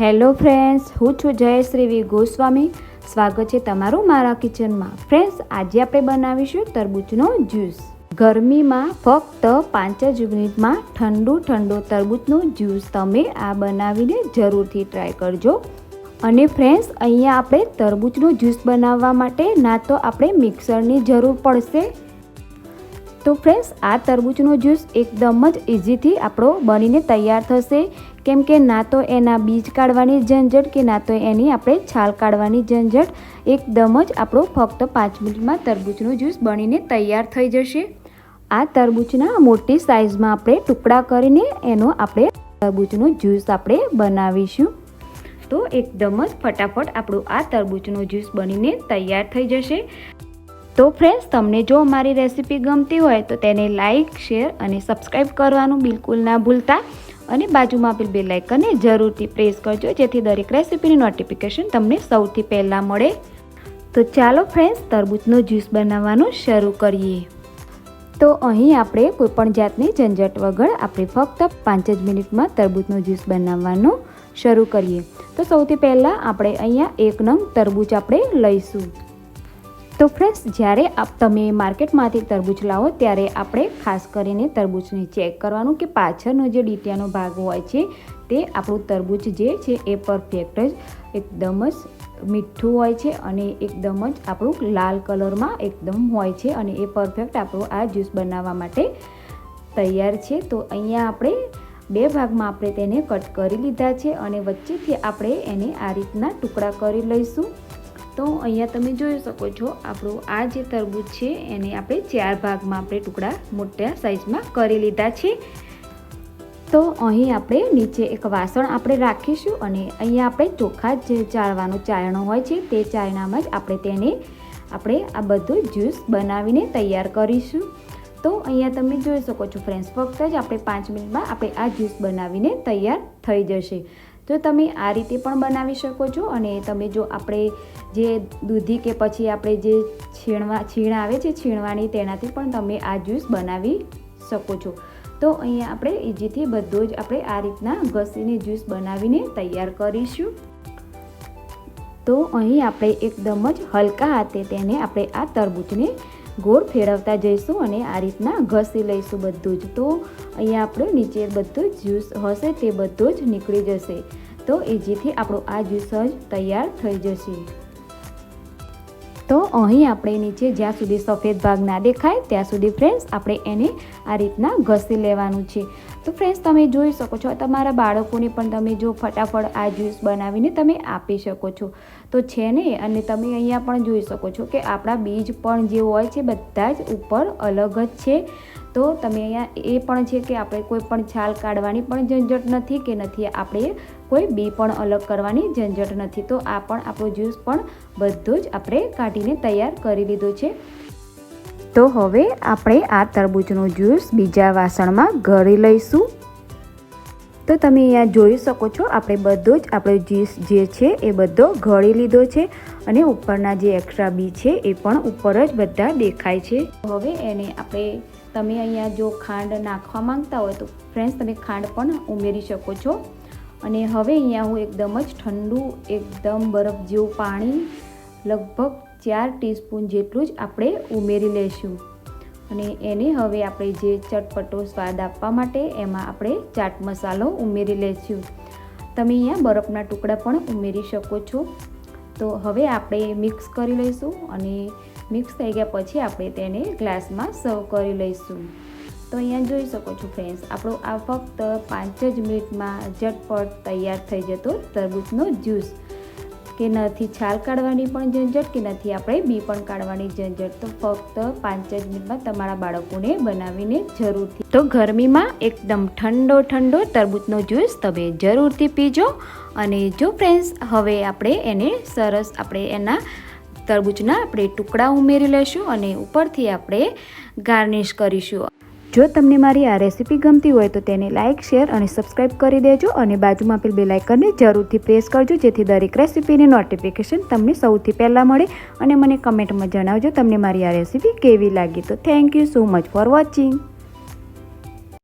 Hello friends હું છું જયશ્રી વી ગોસ્વામી. સ્વાગત છે તમારું મારા કિચનમાં. ફ્રેન્ડ્સ આજે આપણે બનાવીશું તરબૂચનો જ્યુસ. ગરમીમાં ફક્ત પાંચ જ મિનિટમાં ઠંડુ ઠંડુ તરબૂચનો જ્યુસ તમે આ બનાવીને જરૂરથી ટ્રાય કરજો. અને ફ્રેન્ડ્સ અહીંયા આપણે તરબૂચનો જ્યુસ બનાવવા માટે ના તો આપણે મિક્સરની જરૂર પડશે. તો ફ્રેન્ડ્સ આ તરબૂચનો જ્યુસ એકદમ જ ઇઝીથી આપણો બનીને તૈયાર થશે. કેમ કે ના તો એના બીજ કાઢવાની ઝંઝટ કે ના તો એની આપણે છાલ કાઢવાની ઝંઝટ. એકદમ જ આપણો ફક્ત પાંચ મિનિટમાં તરબૂચનો જ્યુસ બનીને તૈયાર થઈ જશે. આ તરબૂચના મોટી સાઇઝમાં આપણે ટુકડા કરીને એનો આપણે તરબૂચનો જ્યુસ આપણે બનાવીશું. તો એકદમ જ ફટાફટ આપણું આ તરબૂચનો જ્યુસ બનીને તૈયાર થઈ જશે. તો ફ્રેન્ડ્સ તમને જો મારી રેસીપી ગમતી હોય તો તેને લાઇક શેર અને સબસ્ક્રાઈબ કરવાનું બિલકુલ ના ભૂલતા. અને બાજુમાં આપેલ બે લાઇકનને જરૂરથી પ્રેસ કરજો, જેથી દરેક રેસીપીની નોટિફિકેશન તમને સૌથી પહેલાં મળે. તો ચાલો ફ્રેન્ડ્સ તરબૂચનો જ્યુસ બનાવવાનું શરૂ કરીએ. તો અહીં આપણે કોઈપણ જાતની ઝંઝટ વગર આપણે ફક્ત પાંચ જ મિનિટમાં તરબૂચનો જ્યુસ બનાવવાનું શરૂ કરીએ. તો સૌથી પહેલાં આપણે અહીંયા એક નંગ તરબૂચ આપણે લઈશું. તો ફ્રેન્ડ્સ જ્યારે આપ તમે માર્કેટમાંથી તરબૂચ લાવો, ત્યારે આપણે ખાસ કરીને તરબૂચને ચેક કરવાનું કે પાછળનો જે ડીટિયાનો ભાગ હોય છે, તે આપણું તરબૂચ જે છે એ પરફેક્ટ જ એકદમ જ મીઠું હોય છે અને એકદમ જ આપણું લાલ કલરમાં એકદમ હોય છે અને એ પરફેક્ટ આપણું આ જ્યુસ બનાવવા માટે તૈયાર છે. તો અહીંયા આપણે બે ભાગમાં આપણે તેને કટ કરી લીધા છે અને વચ્ચેથી આપણે એને આ રીતના ટુકડા કરી લઈશું. તો અહીંયા તમે જોઈ શકો છો, આપણું આ જે તરબૂચ છે, એને આપણે ચાર ભાગમાં આપણે ટુકડા મોટા સાઇઝમાં કરી લીધા છે. તો અહીં આપણે નીચે એક વાસણ આપણે રાખીશું અને અહીંયા આપણે ચોખ્ખા જે ચાળવાનું ચાયણો હોય છે, તે ચાયણામાં જ આપણે તેને આપણે આ બધું જ્યુસ બનાવીને તૈયાર કરીશું. તો અહીંયા તમે જોઈ શકો છો ફ્રેન્ડ્સ, ફક્ત જ આપણે પાંચ મિનિટમાં આપણે આ જ્યુસ બનાવીને તૈયાર થઈ જશે. તો તમે આ રીતે પણ બનાવી શકો છો અને તમે જો આપણે જે દૂધી કે પછી આપણે જે છીણવા, છીણ આવે છે છીણવાની તેનાથી પણ તમે આ જ્યુસ બનાવી શકો છો. તો અહીંયા આપણે ઇજીથી બધું જ આપણે આ રીતના ઘસીને જ્યુસ બનાવીને તૈયાર કરીશું. તો અહીં આપણે એકદમ જ હલકા હાથે તેને આપણે આ તરબૂચને ગોળ ફેરવતા જઈશું અને આ રીતના ઘસી લઈશું બધું જ. તો અહીંયા આપણે નીચે બધું જ્યુસ હશે તે બધું જ નીકળી જશે. તો ઇઝીથી આપણો આ જ્યુસ જ તૈયાર થઈ જશે. તો અહીં આપણે નીચે જ્યાં સુધી સફેદ ભાગ ના દેખાય, ત્યાં સુધી ફ્રેન્ડ્સ આપણે એને આ રીતના ઘસી લેવાનું છે. તો ફ્રેન્ડ્સ તમે જોઈ શકો છો, તમારા બાળકોને પણ તમે જો ફટાફટ આ જ્યુસ બનાવીને તમે આપી શકો છો. તો છે ને, અને તમે અહીંયા પણ જોઈ શકો છો કે આપણા બીજ પણ જે હોય છે, બધા જ ઉપર અલગ જ છે. તો તમે અહીંયા એ પણ છે કે આપણે કોઈ પણ છાલ કાઢવાની પણ ઝંઝટ નથી કે નથી, આપણે કોઈ બી પણ અલગ કરવાની ઝંઝટ નથી. તો આ પણ આપણો જ્યુસ પણ બધું જ આપણે કાઢીને તૈયાર કરી લીધો છે. તો હવે આપણે આ તરબૂચનો જ્યુસ બીજા વાસણમાં ગળી લઈશું. તો તમે અહીંયા જોઈ શકો છો, આપણે બધો જ આપણો જ્યુસ જે છે એ બધો ગળી લીધો છે અને ઉપરના જે એક્સ્ટ્રા બી છે એ પણ ઉપર જ બધા દેખાય છે. હવે એને આપણે તમે અહીંયા જો ખાંડ નાખવા માંગતા હોય તો ફ્રેન્ડ્સ તમે ખાંડ પણ ઉમેરી શકો છો. અને હવે અહીંયા હું એકદમ જ ઠંડુ, એકદમ બરફ જેવું પાણી લગભગ ચાર ટીસ્પૂન જેટલું જ આપણે ઉમેરી લઈશું અને એને હવે આપણે જે ચટપટો સ્વાદ આપવા માટે એમાં આપણે ચાટ મસાલો ઉમેરી લઈશું તમે અહીંયા બરફના ટુકડા પણ ઉમેરી શકો છો. તો હવે આપણે મિક્સ કરી લઈશું અને મિક્સ થઈ ગયા પછી આપણે તેને ગ્લાસમાં સર્વ કરી લઈશું. તો અહીંયા જોઈ શકો છો ફ્રેન્ડ્સ, આપણો આ ફક્ત પાંચ જ મિનિટમાં ઝટપટ તૈયાર થઈ જતો તરબૂચનો જ્યુસ. કે નથી છાલ કાઢવાની પણ ઝંઝટ, કે નથી આપણે બી પણ કાઢવાની ઝંઝટ. તો ફક્ત પાંચ જ મિનિટમાં તમારા બાળકોને બનાવીને જરૂરથી. તો ગરમીમાં એકદમ ઠંડો ઠંડો તરબૂચનો જ્યુસ તમે જરૂરથી પીજો. અને જો ફ્રેન્ડ્સ, હવે આપણે એને સરસ આપણે એના તરબૂચના આપણે ટુકડા ઉમેરી લઈશું અને ઉપરથી આપણે ગાર્નિશ કરીશું. જો તમને મારી આ રેસીપી ગમતી હોય તો તેને લાઇક, શેર અને સબસ્ક્રાઈબ કરી દેજો અને બાજુમાં આપેલ બે લાઇકનને જરૂરથી પ્રેસ કરજો જેથી દરેક રેસીપીની નોટિફિકેશન તમને સૌથી પહેલાં મળે અને મને કમેન્ટમાં જણાવજો તમને મારી આ રેસીપી કેવી લાગી. તો thank you so much for watching.